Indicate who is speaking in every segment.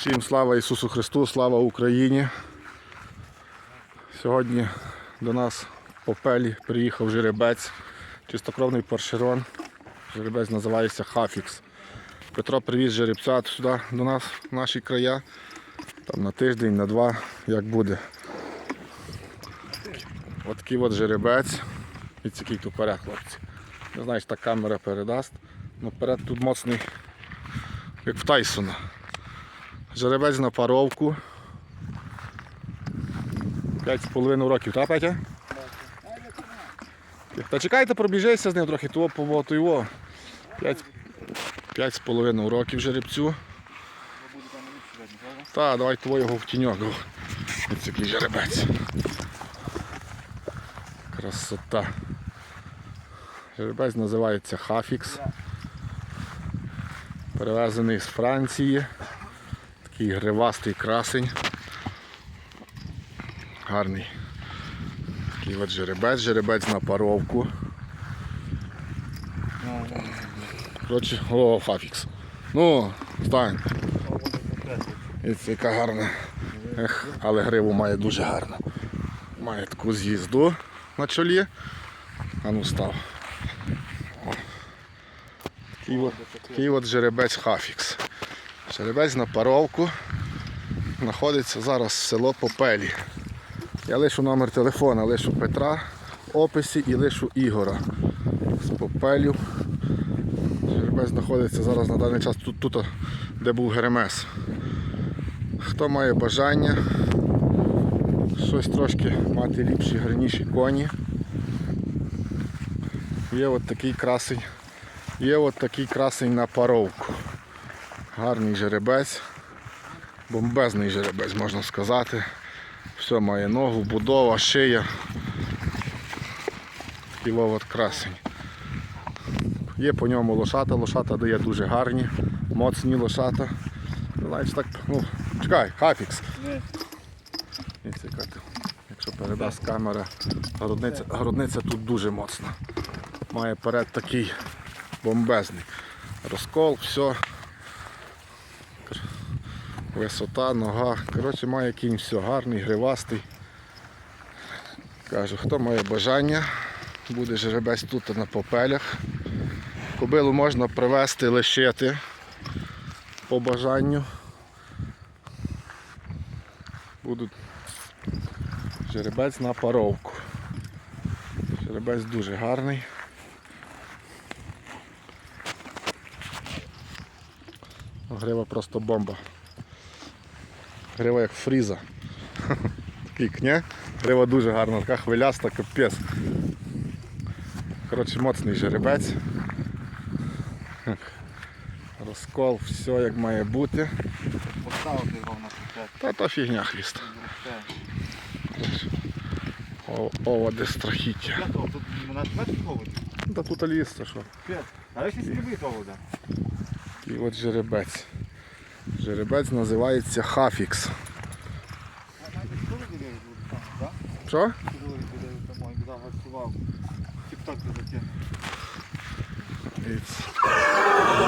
Speaker 1: Всім слава Ісусу Христу, слава Україні. Сьогодні до нас в Попелі приїхав жеребець, чистокровний паршерон. Жеребець називається Хафікс. Петро привіз жеребця сюди до нас, в наші края. Там на тиждень, на два, як буде. От такий от жеребець. І який тут перед, хлопці. Не знаю, чи та камера передасть. Ну перед тут моцний, як в Тайсона. Жеребець на паровку. 5,5 років, так, Петя? Та чекайте, пробіжайся з ним трохи, того по його. 5,5 років жеребцю. Так, давай того його в тіньок. Ось жеребець. Красота. Жеребець називається Хафікс. Перевезений з Франції. Такий гривастий красень. Гарний. Такий от жеребець, жеребець на паровку. Коротше, о, Хафікс. Ну, стань. І це яка гарна. Ех, але гриву має дуже гарну. Має таку з'їзду на чолі. А ну став. Такий от жеребець Хафікс. Жеребець на паровку. Знаходиться зараз село Попелі. Я лишу номер телефона, лишу Петра в описі і лишу Ігора з Попелю. Жеребець знаходиться зараз на даний час тут, тут де був Геремес. Хто має бажання щось трошки мати ліпші, гарніші коні. Є от такий красень. Є от такий красень на паровку. Гарний жеребець. Бомбезний жеребець, можна сказати. Все має ногу, будова, шия. От красень. Є по ньому лошата, лошата дає дуже гарні, моцні лошата. Ну, Знаєш, так, ну, чекай, ти- Якщо передасть камера, грудниця, грудниця тут дуже моцна. Має перед такий бомбезний. Розкол, все. Висота, нога. Коротше, має кінь все гарний, гривастий. Кажу, хто має бажання, буде жеребець тут на попелях. Кобилу можна привезти, лишити по бажанню. Будуть жеребець на паровку. Жеребець дуже гарний. Грива просто бомба. Грива як фріза. Пік, ні? Грива дуже гарна, така хвиляста, капець. Коротше, моцний жеребець. Розкол, все як має бути.
Speaker 2: Поставити його на прицеп.
Speaker 1: Та то фігня хвіст. О, оводи страхіття.
Speaker 2: Тут на тебе?
Speaker 1: Та тут ліс, то що.
Speaker 2: А ви ще скиби того, да?
Speaker 1: І от жеребець. Жеребець називається Хафікс. Що?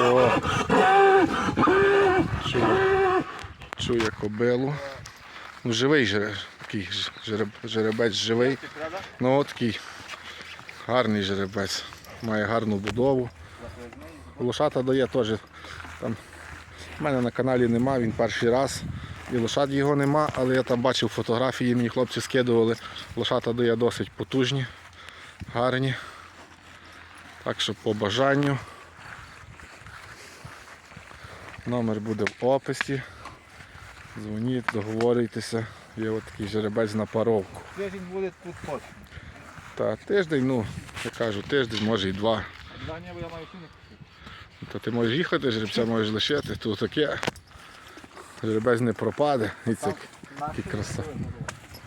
Speaker 1: О. Чує, чує кобилу. Ну, живий такий жереб, жеребець живий. Ну такий гарний жеребець. Має гарну будову. Лошата дає теж. Там, в мене на каналі нема, він перший раз. І лошад його нема, але я там бачив фотографії, мені хлопці скидували. Лошата дає досить потужні, гарні. Так що по бажанню. Номер буде в описі. Дзвоніть, договорюйтеся. Є от такий жеребець на паровку.
Speaker 2: Тиждень буде тут точно.
Speaker 1: Та тиждень, ну, я кажу, тиждень, може і два.
Speaker 2: Два неба я маю сіни.
Speaker 1: То ти можеш їхати, жеребця можеш лишити, тут таке. Жеребець не пропаде. І це Який краса.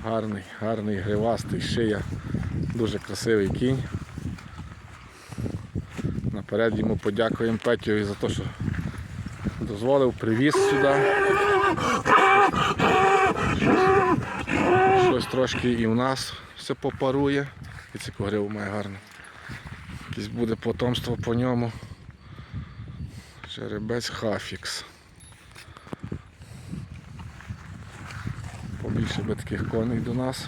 Speaker 1: гарний, гарний, гривастий, шия. Дуже красивий кінь. Наперед йому подякуємо Петю за те, що дозволив, привіз сюди. Щось трошки і в нас все попарує. І це гриву має гарно. Якесь буде потомство по ньому. Жеребець Хафікс. Побільше би таких коней до нас.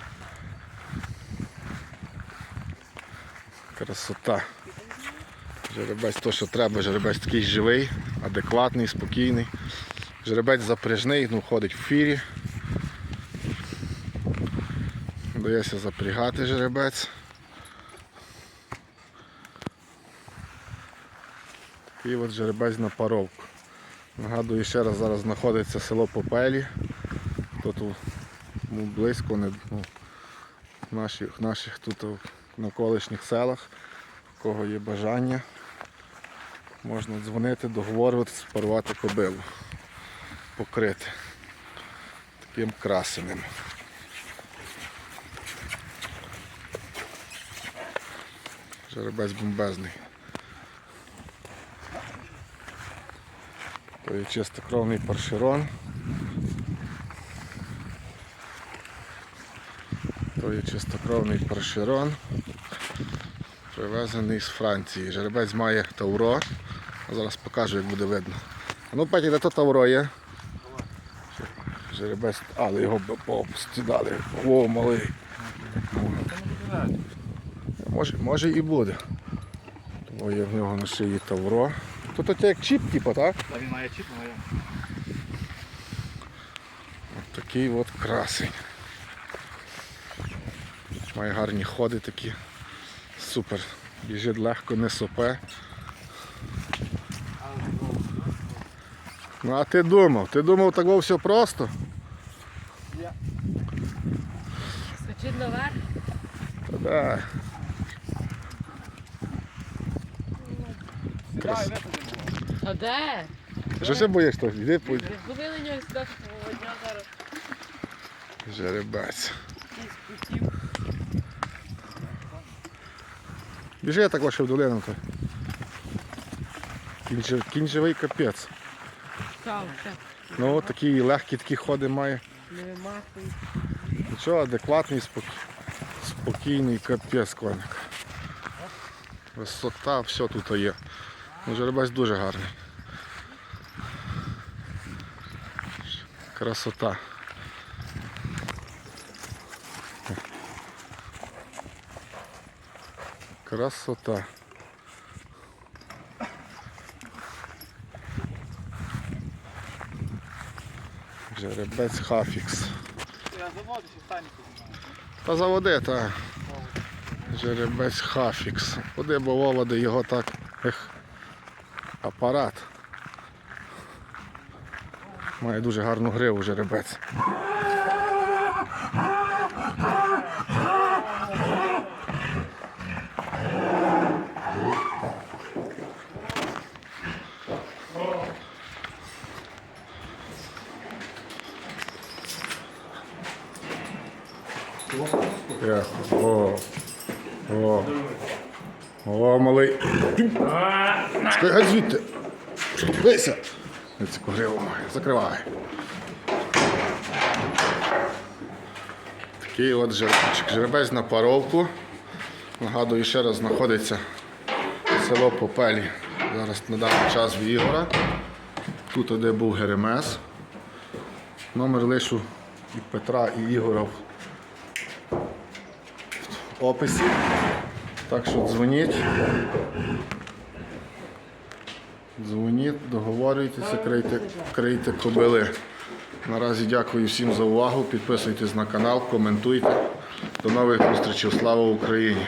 Speaker 1: Красота. Жеребець то, що треба, жеребець такий живий, адекватний, спокійний. Жеребець запряжний, ну, ходить в фірі. Дається запрягати жеребець. Такий от жеребець на паровку. Нагадую, ще раз зараз знаходиться село Попелі. Хто тут ну, близько, не, ну, наших, наших тут о, навколишніх селах, у кого є бажання, можна дзвонити, договорюватися, парувати кобилу, покрити таким красеним. Жеребець бомбезний. То є чистокровний паршерон. То є чистокровний паршерон, привезений з Франції. Жеребець має тавро. Зараз покажу, як буде видно. Ну, Петя, де то тавро є? Жеребець, але його б постідали. О, малий. Може, може і буде. Тому є в нього на шиї тавро. Тут таке як чіп, типу, так?
Speaker 2: Та він має чіп, має.
Speaker 1: Такий от красень. Має гарні ходи такі. Супер. Біжить легко, не сопе. Ну а ти думав? Ти думав так во все просто?
Speaker 3: Скочить наверх.
Speaker 1: Та да.
Speaker 2: Сідай.
Speaker 3: А де?
Speaker 1: Що ще боїшся? Йди по
Speaker 3: Розбудили нього сюди дня зараз.
Speaker 1: жеребець.
Speaker 3: Якийсь путів.
Speaker 1: Біжи я так лише в долину. то. Кінь, жив- капець.
Speaker 3: Там, ще.
Speaker 1: Ну такі легкі такі ходи має.
Speaker 3: Не вимахуй.
Speaker 1: Нічого, адекватний, спокій... спокійний капець коник. Висота, все тут є. Жеребець дуже гарний. Красота. Красота. Жеребець Хафікс.
Speaker 2: Я заводиш і стані.
Speaker 1: Та заводи, та. Жеребець Хафікс. Куди бо воводи його так. Ех. Апарат. Має дуже гарну гриву жеребець. О, о, о, малий. Чекай, гай звідти. Ці гриву має. Закривай. Такий от. Жеребець на паровку. Нагадую, ще раз знаходиться село Попелі. Зараз на даний час в Ігора. Тут де був Геремес. Номер лишу і Петра, і Ігора в описі. Так що дзвоніть. Дзвоніть, договорюйтеся, крийте, крийте кобили. Наразі дякую всім за увагу. Підписуйтесь на канал, коментуйте. До нових зустрічей. Слава Україні!